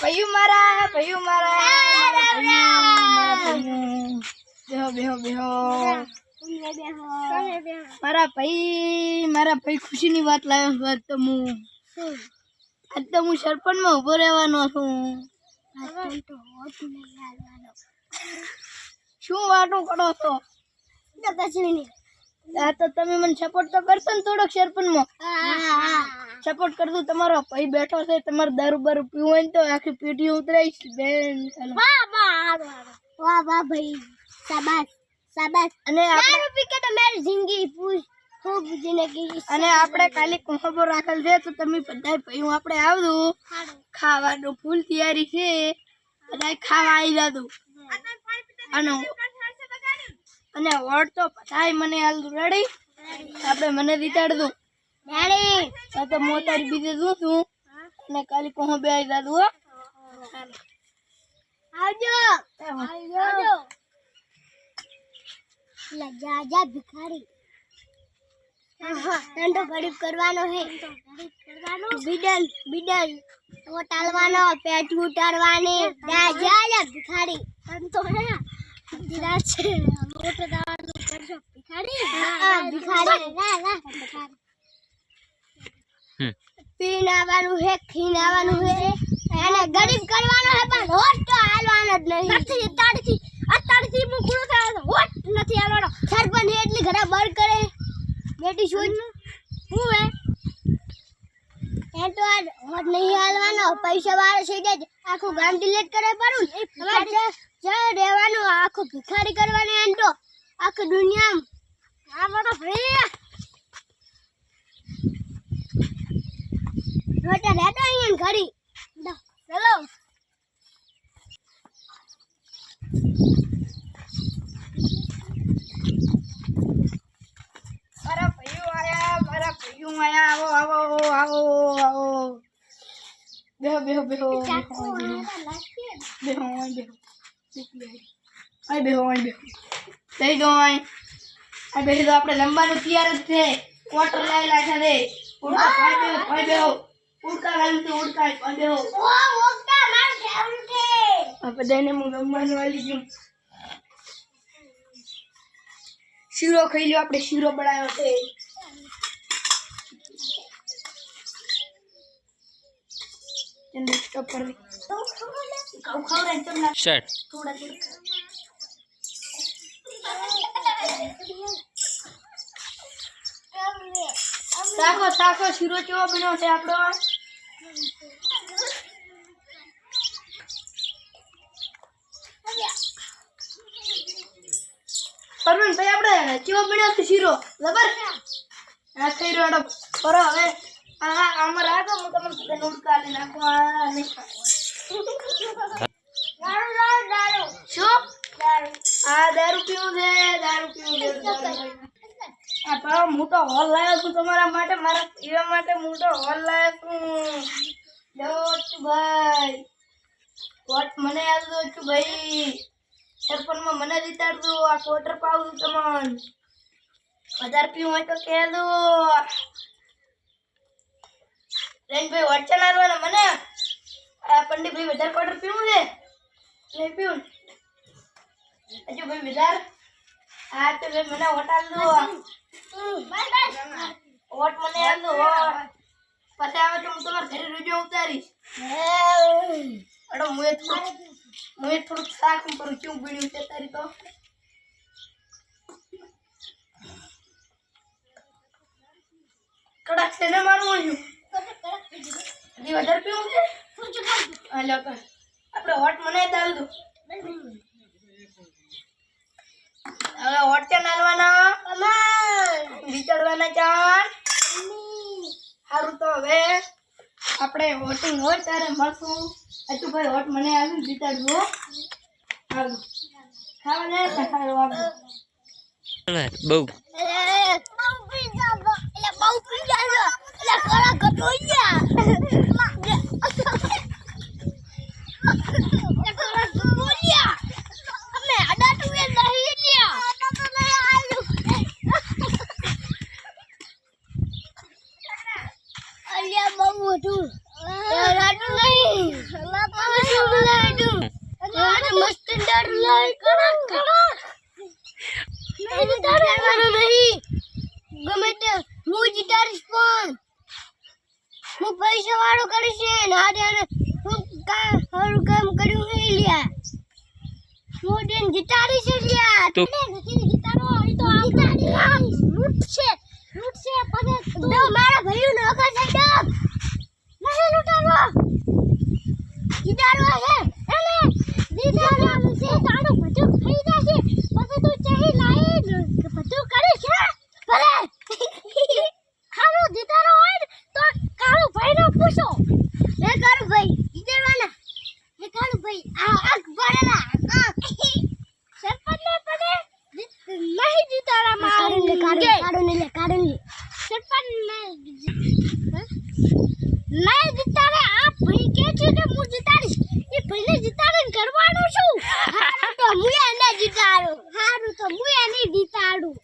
ભૈયું મારા ભૈયું મારા બેહો બેહો બેહો. મારા ભાઈ મારા ભાઈ ખુશીની વાત લાવ્યો છું. આજ તો હું આજ તો હું સરપંચમાં ઊભો રહેવાનો છું. શું વાતો કરો છો? આ તો તમે મને સપોર્ટ તો કરશો ને થોડોક સરપંચમાં સપોર્ટ કરતું તમારો ભાઈ બેઠો છે તમારે દારૂ બારૂ પીવું હોય ને તો આખી પીટી ઉતરાઈશ. બેન ચાલો. વાહ વાહ ભાઈ. શાબાશ શાબાશ. અને દારૂ પી કે તો મારી જિંદગી પૂરી ખૂબ જિંદગી અને આપણે કાલે ખબર રાખેલ છે તો તમે બધા ભાઈઓ આપણે આવજો. ખાવાનું ફૂલ તૈયારી છે. બધા ખાવા આવી જાતું અને અને વોટ તો પતાય મને હાલ રેડી આપણે મને રીતાડતું ડેડી આ તો મોતારી બીજે દઉં છું અને કાલે કોહ બે આવી દાદુ હો. આવજો. આવજો. જા જા ભિખારી. ધંધો ગરીબ કરવાનો હે. બિડલ બિડલ. ઉટાડવાનો પેટ ઉતારવાની. જા જા ભિખારી. ધંધો હે. દીરા છે મોટો દાવાનું કરશો અને ગરીબ કરવાનો હે હોટ તો હાલવાનો જ નહીં નથી અત્યારથી હું તો હોટ નથી હાલવાનો સરપંચ એટલી ઘરે બર કરે બેટી શું હું એ તો આ હોટ નહીં હાલવાનો પૈસા વાળો છે. જ આખું ગામ ડિલેટ કરે પરું તમારે જ રહેવાનું આખું ભિખારી કરવાની એમ તો. આખી દુનિયામાં. આ બધો ભાઈ રોટા રહેતો અહીંયા ઘડી. ચલો. મારા ભાઈઓ આયા મારા ભાઈઓ આયા. આવો આવો આવો આવો. બેહો બેહો બેહો. બેહો બેહો બેહો. આય બેહો આય બેહો. લઈ દો આય આ બેહી તો આપણે લંબાનું તૈયાર જ છે. ક્વાર્ટર લાયેલા છે રે ઉડકા પાય બેહો પાય બેહો. ઉડકા લાવીને તો ઉડકા પાય બેહો. ઓ ઓક્ટા માર ફેવરિટ છે. આ બધાને હું લંબાનું વાલી ગયું. શીરો ખાઈ લ્યો આપણે શીરો બનાવ્યો છે. એને સ્ટોપ શર્ટ સાખો શીરો કેવો બન્યો છે આપણો? પરવીન ભાઈ, આપણે કેવો બન્યો છે શીરો? જબર આ થઈ રહ્યો પર હવે. આ આમાં રાખો, હું તમને નોટ કાઢી નાખવા નહીં શું આ દારૂ પીવું છે દારૂ પીવું છે મોટો હોલ લાવ્યો છું તમારા માટે મારા પીવા માટે મોટો હોલ લાવ્યો છું ભાઈ કોટ મને આપજો છું ભાઈ સરપંચમાં મને જીતાડજો આ કોટર પાવું તમને વધારે પીવું હોય તો. કહેજો રેનભાઈ વચ્ચે લાવવાના મને આ ભાઈ વધારે ક્વાર્ટર પીવું છે? નહીં પીવું? હજુ ભાઈ વધારે? હા, તો ભાઈ મને વોટ આપજો વોટ મને આપજો પછી આવે તો હું તમારા ઘરે રૂજો ઉતારીશ. અડો, હું એ થોડુંક હું એ થોડુંક શાક કરું, કેવું બન્યું છે તારી તો? કડક છે ને મારું હજી વધારે પીવું છે? હાલો આપણે હોટ મને દાલ દો હવે હોટ ચાન હાલવાના? વિચારવાના ચાન સારું તો હવે આપણે હોટિંગ હોય ત્યારે મળશું. હજુ ભાઈ હોટ મને આવી ખાવા સારું ને ખાવા આપજો બહુ. બહુ પી જાવ એટલે બહુ પી જાવ એટલે કરા કટોઈ ગયા એટલે કરા કટોઈ ગયા અમે અડાટુ એ નહીં લ્યા અડાટુ નહીં આલ્યું અલ્યા બહુ મોટું અડાટુ નહીં ગમે તે હું જીતારીશ પણ. હું પૈસા વાળો કરીશ ને હારે હું કામ સારું કામ કર્યું હે લ્યા. હું તેને જીતારીશ લ્યા. તું- તને નથી જીતાડો એ તો લૂટશે લૂટશે પણ તો મારા ભાઈઓ ન અગર છે ડબ નહીં લૂટાડો જીતાડો હે એને જીતાડો છે તારો બધું ખાઈ જશે પછી તું ચાહી લાઈ બધું કરીશ છે ભલે. ખાલો જીતાડો હોય ને તો કાળુ ભાઈ નો પૂછો. હે કાળુ ભાઈ જીતવાના હે કાળુ ભાઈ આ આગ ભરેલા સરપંચ ને પડે નહીં મારું લે કાળુ ને લે કાળુ ને સરપંચ ને નહીં આ ભાઈ કે છે કે હું જીતાડીશ? એ ભાઈને જીતાડીને કરવાનું હારું તો હું એને જીતાડું. હારું તો હું એને જીતાડું.